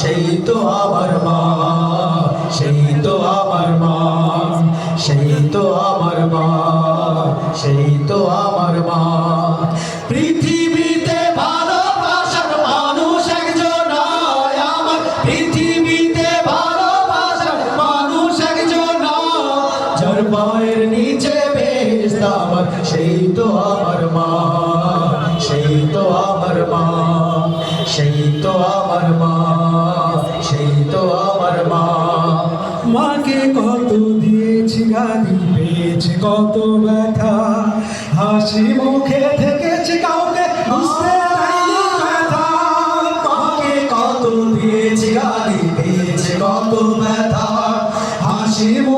সেই তো আমার মা, সেই তো আমার মা, সেই তো আমার মা, সেই তো আমার মা। পৃথিবীতে ভালোবাসার মানুষ একজন আমার। পৃথিবীতে ভালোবাসার মানুষ একজন যার পায়ের নিচে বেশ আমার, সেই তো আমার মা, সেই তো আমার মা, সেই তো আমার মা। কত ব্যথা, হাসি মুখে থেকেছি কাউকে, বুঝতে কত দিয়েছি গালি দিয়েছে কত ব্যথা, হাসি মুখে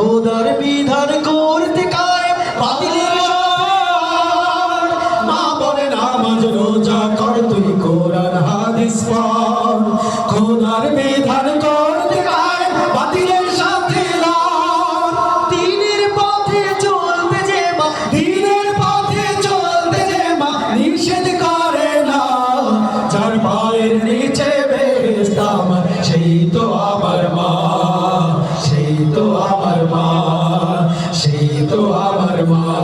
খোদার বিধান মা সেই তো আমার মা।